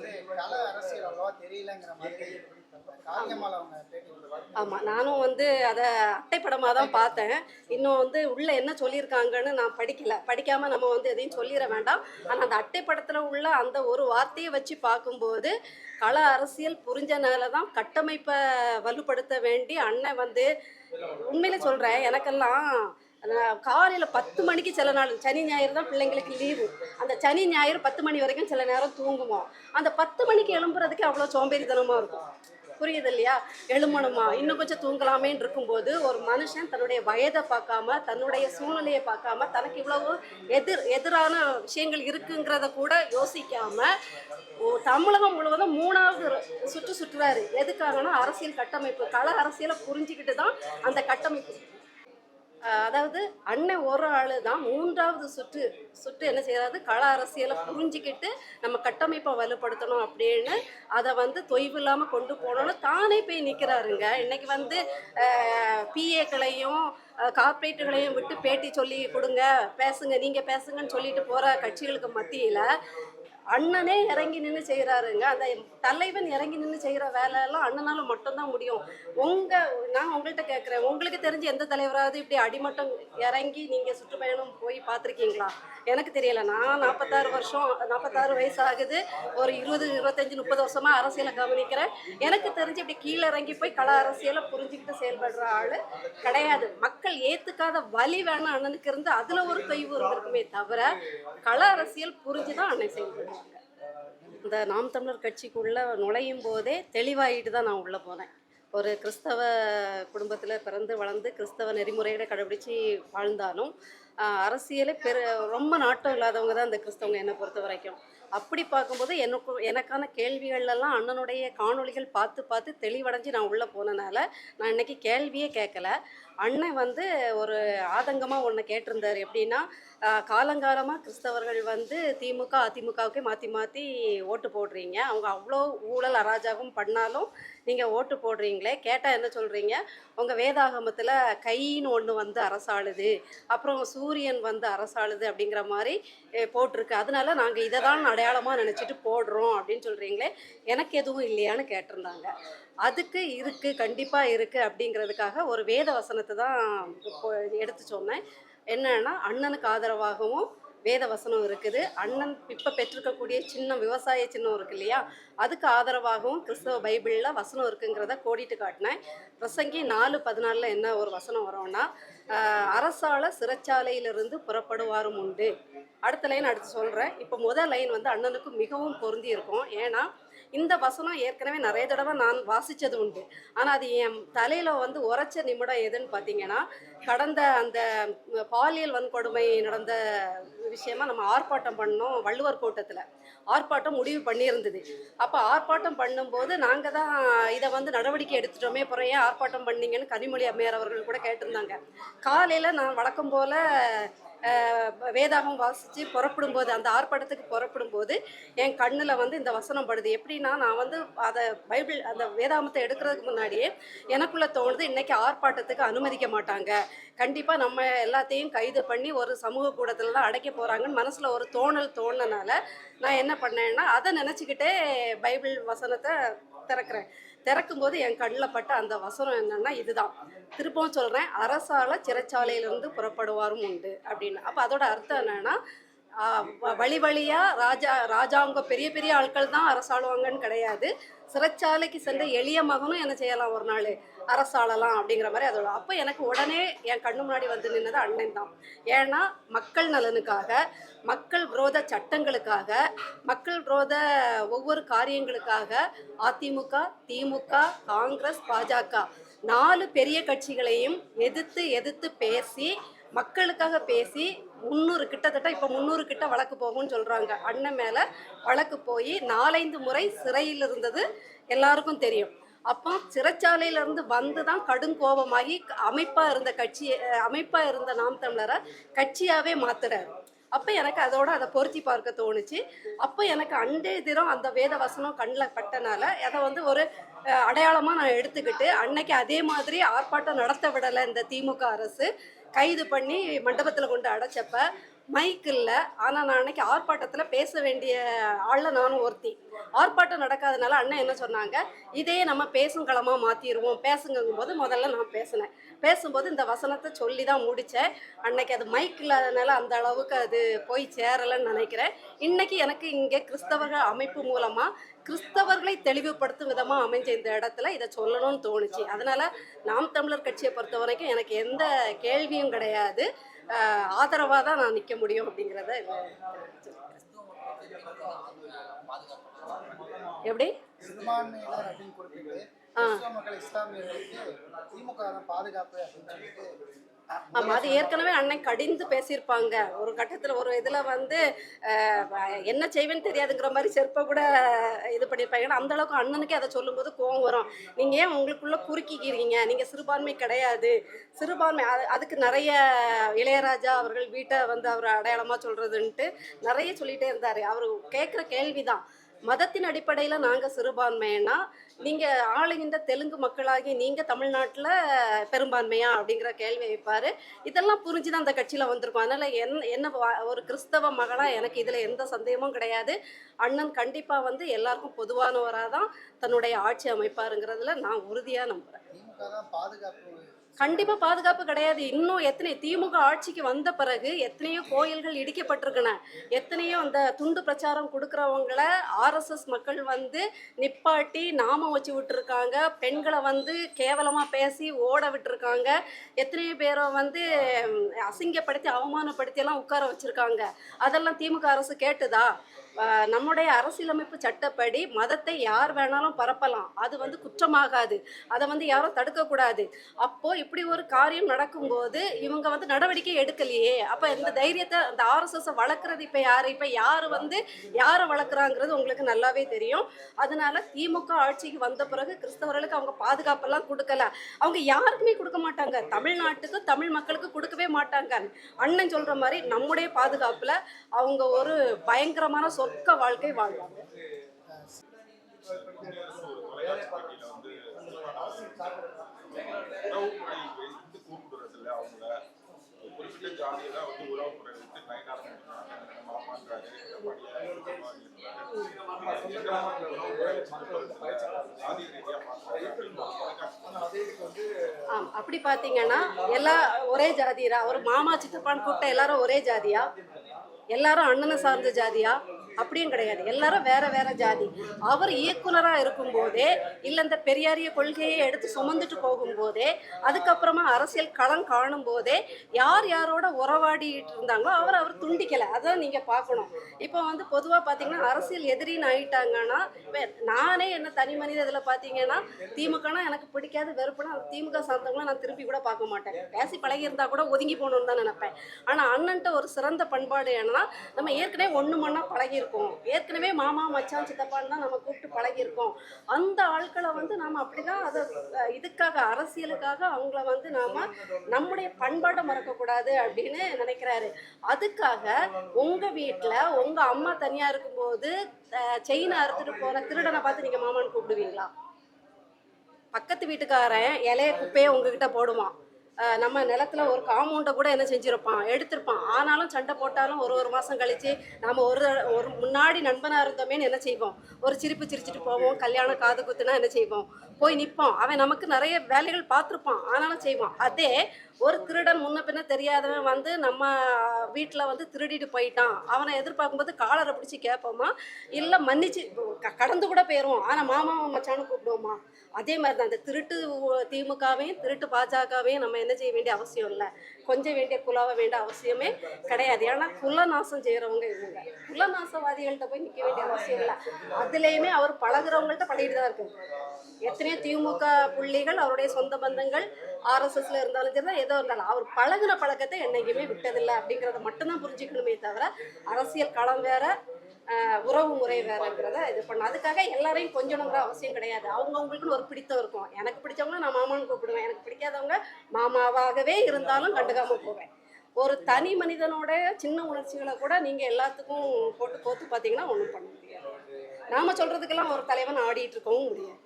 வந்து அரசியல் அவ்வளவா தெரியலங்கிற மாதிரி. ஆமாம் நானும் வந்து அதை அட்டைப்படமாக தான் பார்த்தேன். இன்னும் வந்து உள்ளே என்ன சொல்லியிருக்காங்கன்னு நான் படிக்கல. படிக்காமல் நம்ம வந்து எதையும் சொல்லிட வேண்டாம். ஆனால் அந்த அட்டைப்படத்தில் உள்ள அந்த ஒரு வார்த்தையை வச்சு பார்க்கும்போது கள அரசியல் புரிஞ்சனால தான் கட்டமைப்பை வலுப்படுத்த வேண்டி அண்ணன் வந்து உண்மையில சொல்கிறேன் எனக்கெல்லாம் காலையில் பத்து மணிக்கு சில நாள் சனி ஞாயிறு தான் பிள்ளைங்களுக்கு லீவு அந்த சனி ஞாயிறு பத்து மணி வரைக்கும் சில நேரம் தூங்குவோம். அந்த பத்து மணிக்கு எழும்புறதுக்கு அவ்வளோ சோம்பேறித்தனமாக இருக்கும். புரியுது இல்லையா? எழுமணுமா இன்னும் கொஞ்சம் தூங்கலாமேன்னு இருக்கும்போது ஒரு மனுஷன் தன்னுடைய வயதை பார்க்காம தன்னுடைய சூழ்நிலையை பார்க்காம தனக்கு இவ்வளவு எதிர் எதிரான விஷயங்கள் இருக்குங்கிறத கூட யோசிக்காம ஓ, தமிழகம் முழுவதும் மூணாவது சுற்று சுற்றுறாரு எதுக்காகனா அரசியல் கட்டமைப்பு கள அரசியலை புரிஞ்சுக்கிட்டு தான் அந்த கட்டமைப்பு. அதாவது அண்ணன் ஒரு ஆளு தான் மூன்றாவது சுற்று சுற்று என்ன செய்யறாரு? கள அரசியலை புரிஞ்சுக்கிட்டு நம்ம கட்டமைப்பை வலுப்படுத்தணும் அப்படின்னு அதை வந்து தொய்வு இல்லாமல் கொண்டு போனோம்னு தானே போய் நிற்கிறாருங்க இன்னைக்கு வந்து பிஏக்களையும் கார்ப்பரேட்டுகளையும் விட்டு பேட்டி சொல்லி கொடுங்க பேசுங்க நீங்கள் பேசுங்கன்னு சொல்லிட்டு போகிற கட்சிகளுக்கு மத்தியில் அண்ணனே இறங்கி நின்று செய்கிறாருங்க அந்த தலைவன் இறங்கி நின்று செய்கிற வேலையெல்லாம் அண்ணனால மட்டும்தான் முடியும். உங்கள் நான் உங்கள்கிட்ட கேட்குறேன் உங்களுக்கு தெரிஞ்சு எந்த தலைவராவது இப்படி அடிமட்டம் இறங்கி நீங்கள் சுற்றுப்பயணம் போய் பார்த்துருக்கீங்களா? எனக்கு தெரியல. நான் நாற்பத்தாறு வருஷம் நாற்பத்தாறு வயசு ஆகுது ஒரு இருபது இருபத்தஞ்சி முப்பது வருஷமாக அரசியலை கவனிக்கிறேன். எனக்கு தெரிஞ்சு இப்படி கீழே இறங்கி போய் கள அரசியலை புரிஞ்சுக்கிட்டு செயல்படுற ஆள் கிடையாது. மக்கள் ஏற்றுக்காத வழி வேணும் அண்ணனுக்கு இருந்து அதில் ஒரு தொய்வு இருந்திருக்குமே தவிர கள அரசியல் புரிஞ்சு தான் அண்ணன் செயல்படுறாங்க இந்த நாம் தமிழர் கட்சிக்குள்ள நுழையும் போதே தெளிவாயிட்டு தான் நான் உள்ளே போனேன். ஒரு கிறிஸ்தவ குடும்பத்தில் பிறந்து வளர்ந்து கிறிஸ்தவ நெறிமுறைகளை கடைபிடிச்சு வாழ்ந்தாலும் அரசியலே பெரு ரொம்ப நாட்டம் இல்லாதவங்க தான் இந்த கிறிஸ்தவங்க என்னை பொறுத்த வரைக்கும். அப்படி பார்க்கும்போது எனக்கு எனக்கான கேள்விகள்லாம் அண்ணனுடைய காணொளிகள் பார்த்து பார்த்து தெளிவடைஞ்சு நான் உள்ளே போனனால நான் இன்னைக்கு கேள்வியே கேட்கல. அண்ணன் வந்து ஒரு ஆதங்கமாக ஒன்று கேட்டிருந்தார். எப்படின்னா காலங்காலமாக கிறிஸ்தவர்கள் வந்து திமுக அதிமுகவுக்கே மாற்றி மாற்றி ஓட்டு போடுறீங்க. அவங்க அவ்வளோ ஊழல் அராஜகம் பண்ணாலும் நீங்கள் ஓட்டு போடுறீங்களே. கேட்டால் என்ன சொல்கிறீங்க உங்கள் வேதாகமத்தில் கைன்னு ஒன்று வந்து அரசாளுது. அப்புறம் சூரியன் வந்து அரசாளுது அப்படிங்கிற மாதிரி போட்டிருக்கு. அதனால நாங்கள் இதை தான் அடையாளமாக நினச்சிட்டு போடுறோம் அப்படின்னு சொல்கிறீங்களே எனக்கு எதுவும் இல்லையான்னு கேட்டிருந்தாங்க. அதுக்கு இருக்குது கண்டிப்பாக இருக்குது அப்படிங்கிறதுக்காக ஒரு வேத வசனத்தை தான் இப்போ எடுத்து சொன்னேன். என்னன்னா அண்ணனுக்கு ஆதரவாகவும் வேத வசனம் இருக்குது. அண்ணன் இப்போ பெற்றிருக்கக்கூடிய சின்னம் விவசாய சின்னம் இருக்கு இல்லையா? அதுக்கு ஆதரவாகவும் கிறிஸ்தவ பைபிளில் வசனம் இருக்குங்கிறத கோடிட்டு காட்டினேன். பிரசங்கி நாலு பதினாலில் என்ன ஒரு வசனம் வரும்னா அரசால சிறைச்சாலையிலிருந்து புறப்படுவாரும் உண்டு. அடுத்த லைன் அடுத்து சொல்கிறேன் இப்போ முதல் லைன் வந்து அண்ணனுக்கு மிகவும் பொருந்தி இருக்கும் ஏன்னா இந்த வசனம் ஏற்கனவே நிறைய தடவை நான் வாசித்தது உண்டு. ஆனால் அது என் தலையில் வந்து உரைச்ச நிமிடம் எதுன்னு பார்த்தீங்கன்னா கடந்த அந்த பாலியல் வன்கொடுமை நடந்த விஷயமா நம்ம ஆர்ப்பாட்டம் பண்ணோம் வள்ளுவர் கூட்டத்தில். ஆர்ப்பாட்டம் முடிவு பண்ணியிருந்தது. அப்போ ஆர்ப்பாட்டம் பண்ணும்போது நாங்கள் தான் இதை வந்து நடவடிக்கை எடுத்துட்டோமே அப்புறம் ஏன் ஆர்ப்பாட்டம் பண்ணீங்கன்னு கனிமொழி அம்மையார் அவர்கள் கூட கேட்டிருந்தாங்க. காலையில் நான் வழக்கம் போல் வேதாகம் வாசித்து புறப்படும் போது அந்த ஆர்ப்பாட்டத்துக்கு புறப்படும் போது என் கண்ணில் வந்து இந்த வசனம் படுது. எப்படின்னா நான் வந்து அதை பைபிள் அந்த வேதாகமத்தை எடுக்கிறதுக்கு முன்னாடியே எனக்குள்ளே தோணுது இன்றைக்கி ஆர்ப்பாட்டத்துக்கு அனுமதிக்க மாட்டாங்க. கண்டிப்பாக நம்ம எல்லாத்தையும் கைது பண்ணி ஒரு சமூக கூடத்தில் தான் அடைக்க போகிறாங்கன்னு மனசில் ஒரு தோணல் தோணுனனால நான் என்ன பண்ணேன்னா அதை நினச்சிக்கிட்டே பைபிள் வசனத்தை திறக்கிறேன். திறக்கும்போது என் கண்ணில் பட்ட அந்த வசனம் என்னென்னா இதுதான். திருப்பவும் சொல்கிறேன் அரசால சிறைச்சாலையிலிருந்து புறப்படுவாரும் உண்டு அப்படின்னு. அப்போ அதோட அர்த்தம் என்னன்னா வ- வழி வழியாக ராஜா ராஜாங்க பெரிய பெரிய ஆட்கள் தான் அரசாளுவாங்கன்னு கிடையாது. சிறைச்சாலைக்கு சென்ற எளிய மகனும் என்ன செய்யலாம் ஒரு நாள்? அரசாளலாம் அப்படிங்கிற மாதிரி அதோட. அப்போ எனக்கு உடனே என் கண்ணு முன்னாடி வந்து நின்னது அண்ணன் தான். ஏன்னா மக்கள் நலனுக்காக மக்கள் விரோத சட்டங்களுக்காக மக்கள் விரோத ஒவ்வொரு காரியங்களுக்காக அதிமுக திமுக காங்கிரஸ் பாஜக நாலு பெரிய கட்சிகளையும் எதிர்த்து எதிர்த்து பேசி மக்களுக்காக பேசி முந்நூறு கிட்டத்தட்ட இப்போ முந்நூறு கிட்ட வழக்கு போகும்னு சொல்கிறாங்க அண்ணன் மேலே வழக்கு போய் நாலைந்து முறை சிறையில் இருந்தது எல்லாருக்கும் தெரியும். அப்போ சிறைச்சாலையிலேருந்து வந்து தான் கடும் கோபமாகி அமைப்பாக இருந்த கட்சி அமைப்பாக இருந்த நாம் தமிழரை கட்சியாகவே மாத்துறாரு. அப்போ எனக்கு அதோட அதை பொருத்தி பார்க்க தோணுச்சு. அப்போ எனக்கு அண்டே தினம் அந்த வேத வசனம் கண்ணில் பட்டனால அதை வந்து ஒரு அடையாளமாக நான் எடுத்துக்கிட்டு அன்னைக்கு அதே மாதிரி ஆர்ப்பாட்டம் நடத்த விடலை இந்த திமுக அரசு. கைது பண்ணி மண்டபத்தில் கொண்டு அடைச்சப்ப மைக் இல்லை. ஆனால் நான் அன்னைக்கு ஆர்ப்பாட்டத்தில் பேச வேண்டிய ஆளில் நானும் ஒருத்தி. ஆர்ப்பாட்டம் நடக்காதனால அண்ணன் என்ன சொன்னாங்க? இதையே நம்ம பேசும் களமாக மாற்றிடுவோம் பேசுங்கும் போது முதல்ல நான் பேசினேன். பேசும்போது இந்த வசனத்தை சொல்லி தான் முடித்தேன் அன்னைக்கு அது மைக் இல்லாதனால அந்த அளவுக்கு அது போய் சேரலைன்னு நினைக்கிறேன். இன்றைக்கி எனக்கு இங்கே கிறிஸ்தவர்கள் அமைப்பு மூலமாக கிறிஸ்தவர்களை தெளிவுபடுத்தும் விதமாக அமைஞ்ச இந்த இடத்துல இதை சொல்லணும்னு தோணுச்சு. அதனால நாம் தமிழர் கட்சியை பொறுத்த வரைக்கும் எனக்கு எந்த கேள்வியும் கிடையாது. ஆதரவாக தான் நான் நிற்க முடியும் அப்படிங்கிறத எப்படி? ஆ. ஆமா ஆமாம் அது ஏற்கனவே அண்ணன் கடிந்து பேசியிருப்பாங்க. ஒரு கட்டத்தில் ஒரு இதில் வந்து அஹ், என்ன செய்வேன்னு தெரியாதுங்கிற மாதிரி செருப்பை கூட இது பண்ணியிருப்பாங்க. ஏன்னா அந்த அளவுக்கு அண்ணனுக்கே அதை சொல்லும்போது கோவம் வரும். நீங்கள் ஏன் உங்களுக்குள்ளே குறுக்கிக்கிறீங்க? நீங்கள் சிறுபான்மை கிடையாது. சிறுபான்மை அது அதுக்கு நிறைய இளையராஜா அவர்கள் வீட்டை வந்து அவர் அடையாளமாக சொல்கிறதுன்ட்டு நிறைய சொல்லிகிட்டே இருந்தார். அவர் கேட்குற கேள்வி தான் மதத்தின் அடிப்படையில் நாங்கள் சிறுபான்மைன்னா நீங்கள் ஆளுகின்ற தெலுங்கு மக்களாகி நீங்கள் தமிழ்நாட்டில் பெரும்பான்மையா அப்படிங்கிற கேள்வி வைப்பார். இதெல்லாம் புரிஞ்சு தான் அந்த கட்சியில் வந்திருக்கோம். அதனால் என் என்ன வா- ஒரு கிறிஸ்தவ மகளாக எனக்கு இதில் எந்த சந்தேகமும் கிடையாது. அண்ணன் கண்டிப்பாக வந்து எல்லாருக்கும் பொதுவானவராக தான் தன்னுடைய ஆட்சி அமைப்பாருங்கிறதுல நான் உறுதியாக நம்புகிறேன் பாதுகாப்பு கண்டிப்பா பாதுகாப்பு கிடையாது. இன்னும் எத்தனை திமுக ஆட்சிக்கு வந்த பிறகு எத்தனையோ கோயில்கள் இடிக்கப்பட்டிருக்கன எத்தனையோ அந்த துண்டு பிரச்சாரம் கொடுக்குறவங்கள ஆர்எஸ்எஸ் மக்கள் வந்து நிப்பாட்டி நாமம் வச்சு விட்டுருக்காங்க. பெண்களை வந்து கேவலமா பேசி ஓட விட்டுருக்காங்க. எத்தனையோ பேரை வந்து அசிங்கப்படுத்தி அவமானப்படுத்தி எல்லாம் உட்கார வச்சிருக்காங்க. அதெல்லாம் திமுக அரசு கேட்டுதா? நம்முடைய அரசியலமைப்பு சட்டப்படி மதத்தை யார் வேணாலும் பரப்பலாம். அது வந்து குற்றமாகாது. அதை வந்து யாரும் தடுக்கக்கூடாது. அப்போ இப்படி ஒரு காரியம் நடக்கும்போது இவங்க வந்து நடவடிக்கை எடுக்கலையே. அப்போ இந்த தைரியத்தை அந்த ஆர்எஸ்எஸ் வளர்க்குறது இப்போ யார்? இப்போ யார் வந்து யாரை வளர்க்குறாங்கிறது உங்களுக்கு நல்லாவே தெரியும். அதனால திமுக ஆட்சிக்கு வந்த பிறகு கிறிஸ்தவர்களுக்கு அவங்க பாதுகாப்பெல்லாம் கொடுக்கல. அவங்க யாருக்குமே கொடுக்க மாட்டாங்க. தமிழ்நாட்டுக்கு தமிழ் மக்களுக்கு கொடுக்கவே மாட்டாங்க. அண்ணன் சொல்கிற மாதிரி நம்முடைய பாதுகாப்பில் அவங்க ஒரு பயங்கரமான சொல் பக்க வாழ்க்கை வாழ்வாங்க. அப்படி பாத்தீங்கன்னா எல்லா ஒரே ஜாதியரா ஒரு மாமா சித்தப்பான்னு கூப்பிட்ட எல்லாரும் ஒரே ஜாதியா? எல்லாரும் அண்ணனை சார்ந்த ஜாதியா? அப்படியும் கிடையாது. எல்லாரும் வேற வேற ஜாதி. அவர் இயக்குனராக இருக்கும்போதே இல்லை இந்த பெரியாரிய கொள்கையை எடுத்து சுமந்துட்டு போகும்போதே அதுக்கப்புறமா அரசியல் களம் காணும் போதே யார் யாரோட உறவாடிட்டு இருந்தாங்களோ அவர் அவர் துண்டிக்கலை. அதான் நீங்கள் பார்க்கணும். இப்போ வந்து பொதுவாக பார்த்தீங்கன்னா அரசியல் எதிரின்னு ஆயிட்டாங்கன்னா நானே என்ன தனி மனித இதில் பார்த்தீங்கன்னா திமுகனா எனக்கு பிடிக்காத வெறுப்புனா அந்த திமுக சார்ந்தவங்களும் நான் திருப்பி கூட பார்க்க மாட்டேன். பேசி பழகி இருந்தா கூட ஒதுங்கி போகணும்னு தான் நினைப்பேன். ஆனால் அண்ணன்ட்ட ஒரு சிறந்த பண்பாடு என்னன்னா நம்ம ஏற்கனவே ஒன்று மண்ணா இருக்கும். ஏற்கனவே மாமா மச்சான் சித்தப்பான்னு தான் நம்ம கூப்பிட்டு பழகியிருக்கோம். அந்த ஆட்களை வந்து நாம் அப்படிதான் அதை இதுக்காக அரசியலுக்காக அவங்கள வந்து நாம நம்முடைய பண்பாடை மறக்கக்கூடாது அப்படின்னு நினைக்கிறாரு. அதுக்காக உங்க வீட்டில் உங்க அம்மா தனியா இருக்கும்போது செயினை அறுத்துட்டு போற திருடனை பார்த்து நீங்க மாமான்னு கூப்பிடுவீங்களா? பக்கத்து வீட்டுக்காரன் இலைய குப்பையை உங்ககிட்ட போடுவான். நம்ம நிலத்துல ஒரு காம்பவுண்டை கூட என்ன செஞ்சுருப்பான்? எடுத்திருப்பான். ஆனாலும் சண்டை போட்டாலும் ஒரு ஒரு மாதம் கழித்து நம்ம ஒரு ஒரு முன்னாடி நண்பனாக இருந்தோமேன்னு என்ன செய்வோம்? ஒரு சிரிப்பு சிரிச்சிட்டு போவோம். கல்யாணம் காது குத்துனா என்ன செய்வோம்? போய் நிற்போம் அவன் நமக்கு நிறைய வேலைகள் பார்த்துருப்பான். ஆனாலும் செய்வான். அதே ஒரு திருடன் முன்ன பின்ன தெரியாதவன் வந்து நம்ம வீட்டில் வந்து திருடிட்டு போயிட்டான். அவனை எதிர்பார்க்கும்போது காலரை பிடிச்சி கேட்போமா? இல்லை மன்னிச்சு க- கடந்து கூட போயிடுவோம் ஆனால் மாமா மச்சானு கூப்பிடுவோமா? அதே மாதிரி தான் இந்த திருட்டு திமுகவையும் திருட்டு பாஜகவையும் நம்ம என்ன செய்ய வேண்டிய அவசியம் இல்லை. கொஞ்சம் வேண்டிய குலாவ வேண்டிய அவசியமே கிடையாது. ஏன்னா குலநாசம் செய்கிறவங்க இவங்க. குலநாசவாதிகள்கிட்ட போய் நிற்க வேண்டிய அவசியம் இல்லை. அதுலேயுமே அவர் பழகுறவங்கள்ட்ட பழகிட்டு தான் இருக்கு எத்தனையோ திமுக புள்ளிகள் அவருடைய சொந்த பந்தங்கள் ஆர்எஸ்எஸ்ல இருந்தாலும் சரி தான் ஏதோ இருந்தாலும் அவர் பழகுன பழக்கத்தை என்னைக்குமே விட்டதில்லை அப்படிங்கிறத மட்டும்தான் புரிஞ்சுக்கணுமே தவிர அரசியல் களம் வேற உறவு முறை வேறங்கிறத இது பண்ண அதுக்காக எல்லாரையும் கொஞ்சணுங்கிற அவசியம் கிடையாது. அவங்கவுங்களுக்குன்னு ஒரு பிடித்தம் இருக்கும். எனக்கு பிடிச்சவங்க நான் மாமான்னு கூப்பிடுவேன். எனக்கு பிடிக்காதவங்க மாமாவாகவே இருந்தாலும் கண்டுக்காம போவேன். ஒரு தனி மனிதனோட சின்ன உணர்ச்சிகளை கூட நீங்கள் எல்லாத்துக்கும் போட்டு கோத்து பார்த்தீங்கன்னா ஒன்றும் பண்ண முடியாது. நாம சொல்றதுக்கெல்லாம் ஒரு தலைவன் ஆடிட்டு இருக்கவும் முடியாது.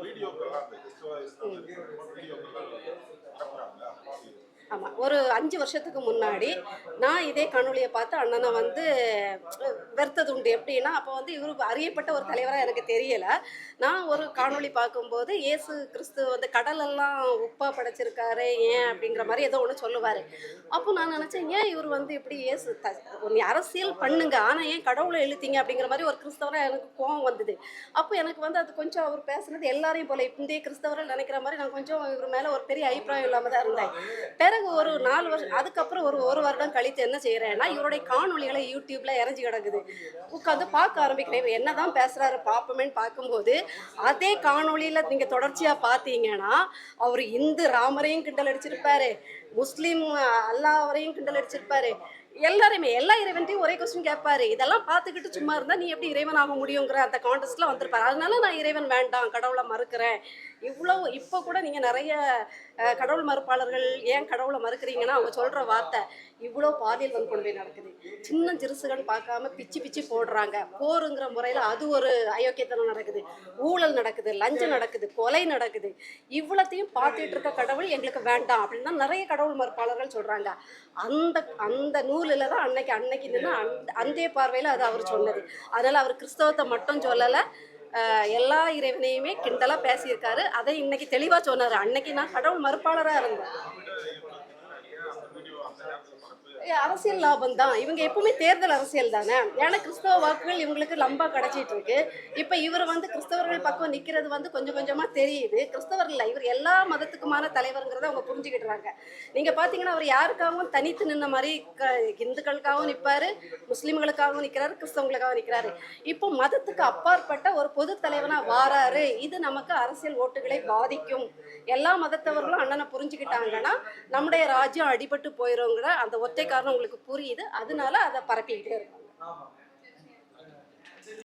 video of the Olympics. Video. ஆமாம் ஒரு அஞ்சு வருஷத்துக்கு முன்னாடி நான் இதே காணொளியை பார்த்து அண்ணனை வந்து வெறுத்தது உண்டு எப்படின்னா அப்போ வந்து இவரு அறியப்பட்ட ஒரு தலைவராக எனக்கு தெரியலை. நான் ஒரு காணொளி பார்க்கும்போது இயேசு கிறிஸ்து வந்து கடலெல்லாம் உப்பா படைச்சிருக்காரு ஏன் அப்படிங்கிற மாதிரி ஏதோ ஒன்று சொல்லுவார். அப்போ நான் நினச்சேன் ஏன் இவர் வந்து இப்படி இயேசு த நீ அரசியல் பண்ணுங்க ஆனால் ஏன் கடவுளை இழுத்தீங்க அப்படிங்கிற மாதிரி ஒரு கிறிஸ்தவராக எனக்கு கோவம் வந்தது. அப்போ எனக்கு வந்து அது கொஞ்சம் அவர் பேசுனது எல்லாரையும் போல இந்திய கிறிஸ்தவரை நினைக்கிற மாதிரி நான் கொஞ்சம் இவர் மேலே ஒரு பெரிய அபிப்பிராயம் இல்லாமல் தான் இருந்தேன். பிறகு ஒரு நாலு வருஷம் அதுக்கப்புறம் ஒரு ஒரு வருடம் கழித்து என்ன செய்கிறேன்னா இவருடைய காணொலிகளை யூடியூப்ல இறஞ்சி கிடக்குது. உட்காந்து பார்க்க ஆரம்பிக்கிறேன். இவர் என்னதான் பேசுகிறாரு பார்ப்போமேன்னு பார்க்கும்போது அதே காணொலியில் நீங்கள் தொடர்ச்சியாக பார்த்தீங்கன்னா அவர் இந்து ராமரையும் கிண்டல் அடிச்சிருப்பாரு முஸ்லீம் அல்லாவரையும் கிண்டல் அடிச்சிருப்பாரு. எல்லாருமே எல்லா இறைவன்ட்டையும் ஒரே கொஸ்டின் கேட்பாரு. இதெல்லாம் பார்த்துக்கிட்டு சும்மா இருந்தா நீ எப்படி இறைவன் ஆக முடியுங்கிற அந்த கான்டெஸ்ட்ல வந்திருப்பாரு. அதனால நான் இறைவன் வேண்டாம் கடவுளை மறுக்கிறேன். இவ்வளவு இப்போ கூட நீங்கள் நிறைய கடவுள் மறுப்பாளர்கள் ஏன் கடவுளை மறுக்கிறீங்கன்னா அவங்க சொல்கிற வார்த்தை இவ்வளோ பாலியல் வன்கொடுமை நடக்குது. சின்ன சிறுசுகள் பார்க்காம பிச்சு பிச்சு போடுறாங்க. போருங்கிற முறையில் அது ஒரு அயோக்கியத்தனம் நடக்குது. ஊழல் நடக்குது லஞ்சம் நடக்குது கொலை நடக்குது. இவ்வளோத்தையும் பார்த்துட்டு இருக்க கடவுள் எங்களுக்கு வேண்டாம் அப்படின்னு தான் நிறைய கடவுள் மறுப்பாளர்கள் சொல்கிறாங்க அந்த அந்த நூலில் தான் அன்னைக்கு அன்னைக்கு நின்று அந்த அந்தே பார்வையில் அது அவர் சொன்னது. அதனால் அவர் கிறிஸ்தவத்தை மட்டும் சொல்லலை எல்லா இறைவனையுமே கிண்டலா பேசியிருக்காரு. அதை இன்னைக்கு தெளிவா சொன்னார். அன்னைக்கு நான் கடவுள் மறுப்பாளராக இருந்தேன். அரசியல் லாபம் தான் இவங்க எப்பவுமே தேர்தல் அரசியல் தானே? ஏன்னா கிறிஸ்தவ வாக்குகள் இவங்களுக்கு லம்பா கிடைச்சிட்டு இருக்கு. இப்போ இவர் வந்து கிறிஸ்தவர்கள் பக்கம் நிக்கிறது வந்து கொஞ்சம் கொஞ்சமா தெரியுது. கிறிஸ்தவர்கள் இல்ல, இவர் எல்லா மதத்துக்குமான தலைவருங்கிறத அவங்க புரிஞ்சுக்கிடுறாங்க. நீங்க பாத்தீங்கன்னா அவர் யாருக்காகவும் தனித்து நின்ன மாதிரி க- இந்துக்களுக்காகவும் நிற்பாரு முஸ்லிம்களுக்காகவும் நிற்கிறாரு கிறிஸ்தவங்களுக்காகவும் நிற்கிறாரு இப்போ மதத்துக்கு அப்பாற்பட்ட ஒரு பொது தலைவனா வாராரு. இது நமக்கு அரசியல் ஓட்டுகளை பாதிக்கும். எல்லா மதத்தவர்களும் அண்ணனை புரிஞ்சுக்கிட்டாங்கன்னா நம்முடைய ராஜ்யம் அடிபட்டு போயிருங்கிற அந்த ஒத்தை காரணம் உங்களுக்கு புரியுது. அதனால அதை பரப்பிக்கிட்டே இருக்காங்க.